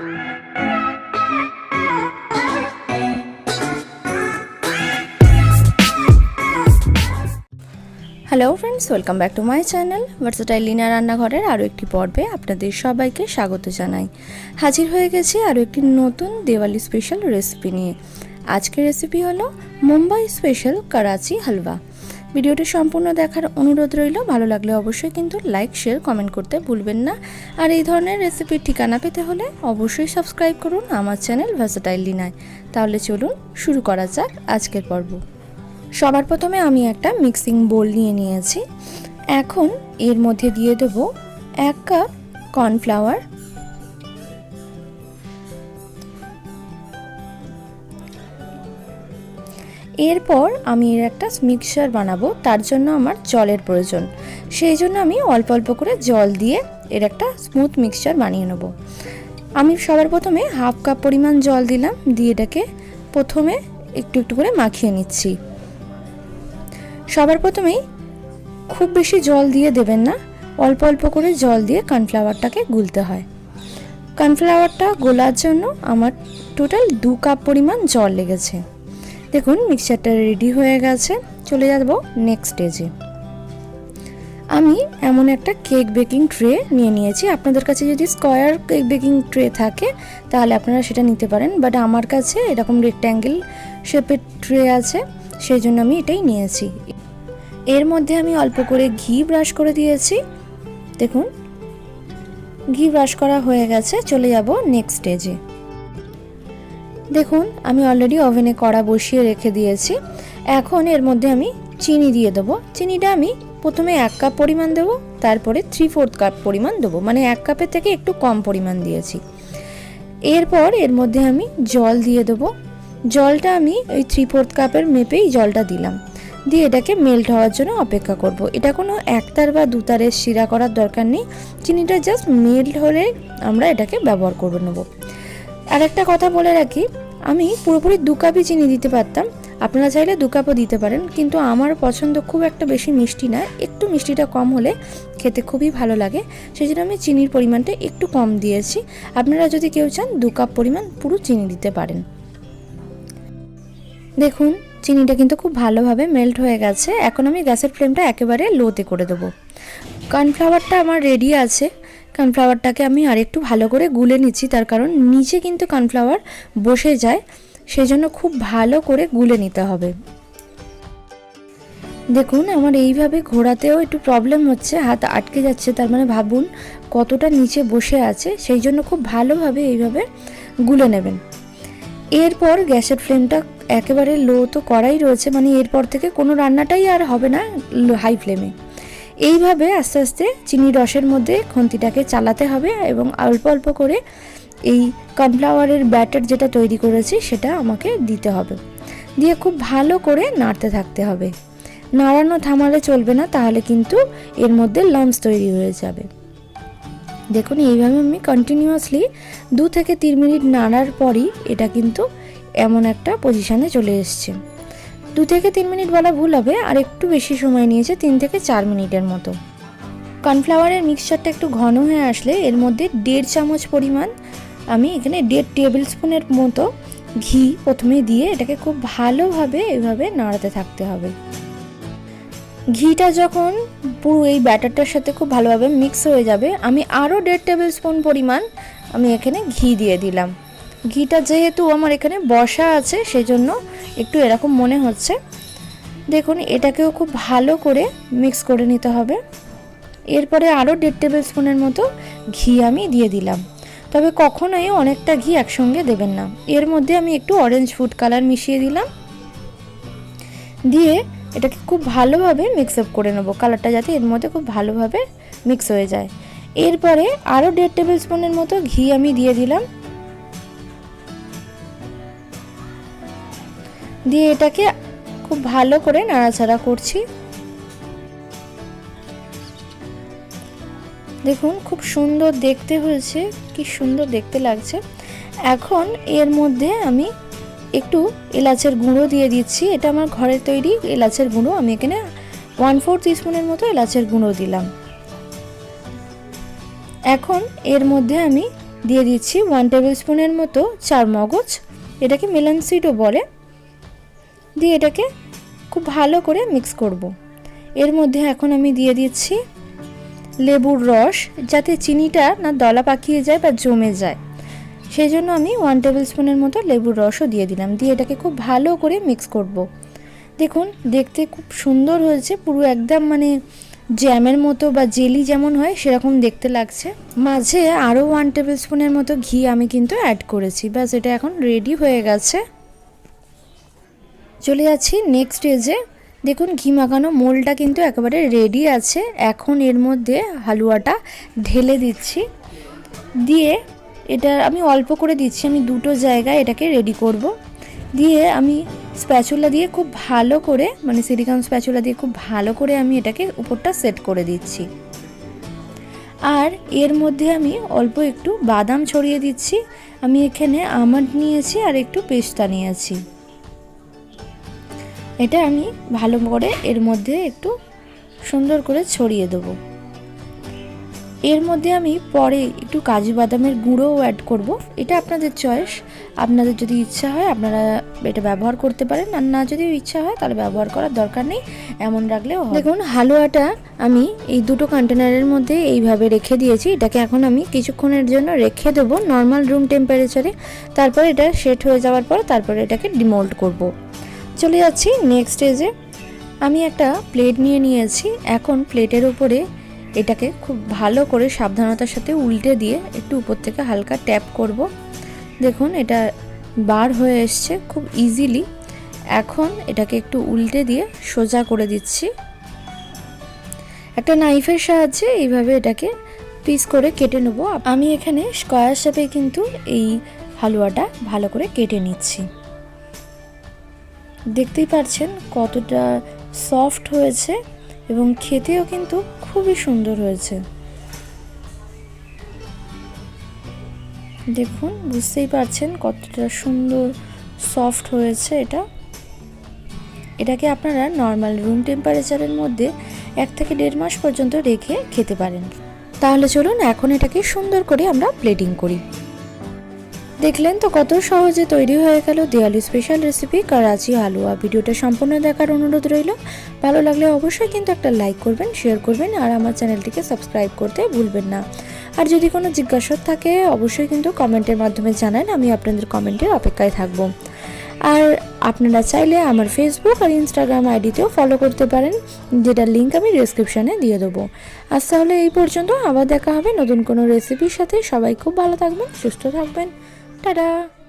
Hello friends welcome back to my channel versatile Lina রান্নাঘরের আরও একটি পর্বে আপনাদের সবাইকে স্বাগত জানাই। হাজির হয়ে গেছি আরও একটি নতুন দেওয়ালি স্পেশাল রেসিপি নিয়ে। আজকের রেসিপি হলো মুম্বাই স্পেশাল করাচি হালুয়া ভিডিওটি সম্পূর্ণ দেখার অনুরোধ রইল। ভালো লাগলে অবশ্যই কিন্তু লাইক শেয়ার কমেন্ট করতে ভুলবেন না। আর এই ধরনের রেসিপির ঠিকানা পেতে হলে অবশ্যই সাবস্ক্রাইব করুন আমার চ্যানেল ভার্সেটাইল লিনায় তাহলে চলুন শুরু করা যাক আজকের পর্ব। সবার প্রথমে আমি একটা মিক্সিং বোল নিয়ে নিয়েছি। এখন এর মধ্যে দিয়ে দেব এক কাপ কর্নফ্লাওয়ার এরপর আমি এর একটা মিক্সচার বানাবো, তার জন্য আমার জলের প্রয়োজন। সেই জন্য আমি অল্প অল্প করে জল দিয়ে এর একটা স্মুথ মিক্সচার বানিয়ে নেব। আমি সবার প্রথমে হাফ কাপ পরিমাণ জল দিলাম, দিয়ে এটাকে প্রথমে একটু একটু করে মাখিয়ে নিচ্ছি। সবার প্রথমেই খুব বেশি জল দিয়ে দেবেন না, অল্প অল্প করে জল দিয়ে কর্নফ্লাওয়ারটাকে গুলতে হয়। কর্নফ্লাওয়ারটা গোলার জন্য আমার টোটাল দু কাপ পরিমাণ জল লেগেছে। দেখুন মিক্সচারটা রেডি হয়ে গেছে। চলে যাব নেক্সট স্টেজে আমি এমন একটা কেক বেকিং ট্রে নিয়ে নিয়েছি। আপনাদের কাছে যদি স্কোয়ার কেক বেকিং ট্রে থাকে, তাহলে আপনারা সেটা নিতে পারেন। বাট আমার কাছে এরকম রেক্ট্যাঙ্গেল শেপের ট্রে আছে, সেই জন্য আমি এটাই নিয়েছি। এর মধ্যে আমি অল্প করে ঘি ব্রাশ করে দিয়েছি। দেখুন, ঘি ব্রাশ করা হয়ে গেছে। চলে যাব নেক্সট স্টেজে দেখুন, আমি অলরেডি ওভেনে কড়া বসিয়ে রেখে দিয়েছি। এখন এর মধ্যে আমি চিনি দিয়ে দেবো। চিনিটা আমি প্রথমে এক কাপ পরিমাণ দেবো, তারপরে থ্রি ফোর্থ কাপ পরিমাণ দেবো। মানে এক কাপের থেকে একটু কম পরিমাণ দিয়েছি। এরপর এর মধ্যে আমি জল দিয়ে দেবো। জলটা আমি ওই থ্রি ফোর্থ কাপের মেপেই জলটা দিলাম। দিয়ে এটাকে মেল্ট হওয়ার জন্য অপেক্ষা করব। এটা কোনো একতার বা দুতারের শিরা করার দরকার নেই। চিনিটা জাস্ট মেল্ট হলে আমরা এটাকে ব্যবহার করে নেব। আর একটা কথা বলে রাখি আমি পুরোপুরি দু কাপই চিনি দিতে পারতাম। আপনারা চাইলে দু কাপও দিতে পারেন, কিন্তু আমার পছন্দ খুব একটা বেশি মিষ্টি না। একটু মিষ্টিটা কম হলে খেতে খুবই ভালো লাগে। সেই জন্য আমি চিনির পরিমাণটা একটু কম দিয়েছি। আপনারা যদি কেউ চান, দু কাপ পরিমাণ পুরো চিনি দিতে পারেন। দেখুন, চিনিটা কিন্তু খুব ভালোভাবে মেল্ট হয়ে গেছে। এখন আমি গ্যাসের ফ্লেমটা একেবারে লোতে করে দেবো। কর্নফ্লাওয়ারটা আমার রেডি আছে। কর্নফ্লাওয়ারটাকে আমি আরেকটু ভালো করে গুলে নিচ্ছি, তার কারণ নিচে কিন্তু কর্নফ্লাওয়ার বসে যায় সেই জন্য খুব ভালো করে গুলে নিতে হবে। দেখুন, আমার এইভাবে ঘোরাতেও একটু প্রবলেম হচ্ছে, হাত আটকে যাচ্ছে, তার মানে ভাবুন কতটা নিচে বসে আছে সেই জন্য খুব ভালোভাবে এইভাবে গুলে নেবেন। এরপর গ্যাসের ফ্লেমটা একেবারে লো তো করাই রয়েছে মানে এরপর থেকে কোনো রান্নাটাই আর হবে না হাই ফ্লেমে এইভাবে আস্তে আস্তে চিনি রসের মধ্যে খন্তিটাকে চালাতে হবে এবং অল্প অল্প করে এই কর্নফ্লাওয়ারের ব্যাটার যেটা তৈরি করেছি সেটা আমাকে দিতে হবে। দিয়ে খুব ভালো করে নাড়তে থাকতে হবে। নাড়ানো থামালে চলবে না, তাহলে কিন্তু এর মধ্যে লামস তৈরি হয়ে যাবে। দেখুন, এইভাবে আমি কন্টিনিউয়াসলি দু থেকে তিন মিনিট নাড়ার পরই এটা কিন্তু এমন একটা পজিশানে চলে এসছে। দু থেকে তিন মিনিট বলা ভুল হবে, আর একটু বেশি সময় নিয়েছে তিন থেকে চার মিনিটের মতো। কর্নফ্লাওয়ারের মিক্সচারটা একটু ঘন হয়ে আসলে এর মধ্যে দেড় চামচ পরিমাণ আমি এখানে দেড় টেবিল স্পুনের মতো ঘি প্রথমে দিয়ে এটাকে খুব ভালোভাবে এভাবে নাড়াতে থাকতে হবে। ঘিটা যখন পুরো এই ব্যাটারটার সাথে খুব ভালোভাবে মিক্স হয়ে যাবে, আমি আরও দেড় টেবিল স্পুন পরিমাণ আমি এখানে ঘি দিয়ে দিলাম। ঘিটা যেহেতু আমার এখানে বসা আছে সেই জন্য একটু এরকম মনে হচ্ছে। দেখুন, এটাকেও খুব ভালো করে মিক্স করে নিতে হবে। এরপরে আরও দেড় টেবিল স্পুনের মতো ঘি আমি দিয়ে দিলাম। তবে কখনোই অনেকটা ঘি একসঙ্গে দেবেন না। এর মধ্যে আমি একটু অরেঞ্জ ফুড কালার মিশিয়ে দিলাম। দিয়ে এটাকে খুব ভালোভাবে মিক্স আপ করে নেব। কালারটা যাতে এর মধ্যে খুব ভালোভাবে মিক্স হয়ে যায়। এরপরে আরও দেড় টেবিল স্পুনের মতো ঘি আমি দিয়ে দিলাম। দিয়ে এটাকে খুব ভালো করে নাড়াচাড়া করছি। দেখুন, খুব সুন্দর দেখতে হয়েছে, কি সুন্দর দেখতে লাগছে। এখন এর মধ্যে আমি একটু এলাচের গুঁড়ো দিয়ে দিচ্ছি। এটা আমার ঘরের তৈরি এলাচের গুঁড়ো। আমি এখানে ওয়ান ফোর টিস্পুনের মতো এলাচের গুঁড়ো দিলাম। এখন এর মধ্যে আমি দিয়ে দিচ্ছি ওয়ান টেবিল স্পুনের মতো চার মগজ এটাকে মেলান সিডও বলে। দিয়ে এটাকে খুব ভালো করে মিক্স করব। এর মধ্যে এখন আমি দিয়ে দিচ্ছি লেবুর রস, যাতে চিনিটা না দলা পাকিয়ে যায় বা জমে যায়। সেই জন্য আমি ওয়ান টেবিল স্পুনের মতো লেবুর রসও দিয়ে দিলাম। দিয়ে এটাকে খুব ভালো করে মিক্স করব। দেখুন, দেখতে খুব সুন্দর হয়েছে, পুরো একদম মানে জ্যামের মতো বা জেলি যেমন হয়, সেরকম দেখতে লাগছে। মাঝে আরও ওয়ান টেবিল স্পুনের মতো ঘি আমি কিন্তু অ্যাড করেছি। ব্যাস, এটা এখন রেডি হয়ে গেছে। চলে যাচ্ছি নেক্সট স্টেজে দেখুন, ঘি মাখানো মোলটা কিন্তু একেবারে রেডি আছে। এখন এর মধ্যে হালুয়াটা ঢেলে দিচ্ছি। দিয়ে এটা আমি অল্প করে দিচ্ছি, আমি দুটো জায়গায় এটাকে রেডি করব। দিয়ে আমি স্প্যাচুলা দিয়ে খুব ভালো করে মানে সিলিকন স্প্যাচুলা দিয়ে খুব ভালো করে আমি এটাকে উপরটা সেট করে দিচ্ছি। আর এর মধ্যে আমি অল্প একটু বাদাম ছড়িয়ে দিচ্ছি। আমি এখানে আমন্ড নিয়েছি আর একটু পেস্তা নিয়েছি। এটা আমি ভালো করে এর মধ্যে একটু সুন্দর করে ছড়িয়ে দেবো। এর মধ্যে আমি পরে একটু কাজু বাদামের গুঁড়োও অ্যাড করব। এটা আপনাদের চয়েস আপনাদের যদি ইচ্ছা হয়, আপনারা এটা ব্যবহার করতে পারেন। আর না যদি ইচ্ছা হয়, তাহলে ব্যবহার করার দরকার নেই। এমন রাখলেও দেখুন, হালুয়াটা আমি এই দুটো কন্টেনারের মধ্যে এইভাবে রেখে দিয়েছি। এটাকে এখন আমি কিছুক্ষণের জন্য রেখে দেবো নর্মাল রুম টেম্পারেচারে তারপর এটা সেট হয়ে যাওয়ার পর তারপরে এটাকে ডিমোল্ড করব। চলে যাচ্ছি নেক্সট স্টেজে আমি একটা প্লেট নিয়ে নিয়েছি। এখন প্লেটের উপরে এটাকে খুব ভালো করে সাবধানতার সাথে উল্টে দিয়ে একটু উপর থেকে হালকা ট্যাপ করব। দেখুন, এটা বার হয়ে এসছে খুব ইজিলি এখন এটাকে একটু উল্টে দিয়ে সোজা করে দিচ্ছি। একটা নাইফের সাহায্যে এইভাবে এটাকে পিস করে কেটে নেব। আমি এখানে স্কোয়ার শেপে কিন্তু এই হালুয়াটা ভালো করে কেটে নিচ্ছি। দেখতেই পাচ্ছেন কতটা সফট হয়েছে এবং খেতেও কিন্তু খুবই সুন্দর হয়েছে। দেখুন, বুঝতেই পারছেন কতটা সুন্দর সফট হয়েছে এটা। এটাকে আপনারা নর্মাল রুম টেম্পারেচারের মধ্যে এক থেকে দেড় মাস পর্যন্ত রেখে খেতে পারেন। তাহলে চলুন, এখন এটাকে সুন্দর করে আমরা প্লেটিং করি। দেখলেন তো কত সহজে তৈরি হয়ে গেল দেওয়ালি স্পেশাল রেসিপি করাচি হালুয়া ভিডিওটা সম্পূর্ণ দেখার অনুরোধ রইল। ভালো লাগলে অবশ্যই কিন্তু একটা লাইক করবেন শেয়ার করবেন, আর আমার চ্যানেলটিকে সাবস্ক্রাইব করতে ভুলবেন না। আর যদি কোনো জিজ্ঞাসা থাকে, অবশ্যই কিন্তু কমেন্টের মাধ্যমে জানান, আমি আপনাদের কমেন্টের অপেক্ষায় থাকব। আর আপনারা চাইলে আমার ফেসবুক আর ইনস্টাগ্রাম আইডিতেও ফলো করতে পারেন, যেটার লিঙ্ক আমি ডিসক্রিপশানে দিয়ে দেবো। আজ তাহলে এই পর্যন্ত, আবার দেখা হবে নতুন কোনো রেসিপির সাথে। সবাই খুব ভালো থাকবেন, সুস্থ থাকবেন। 哒哒。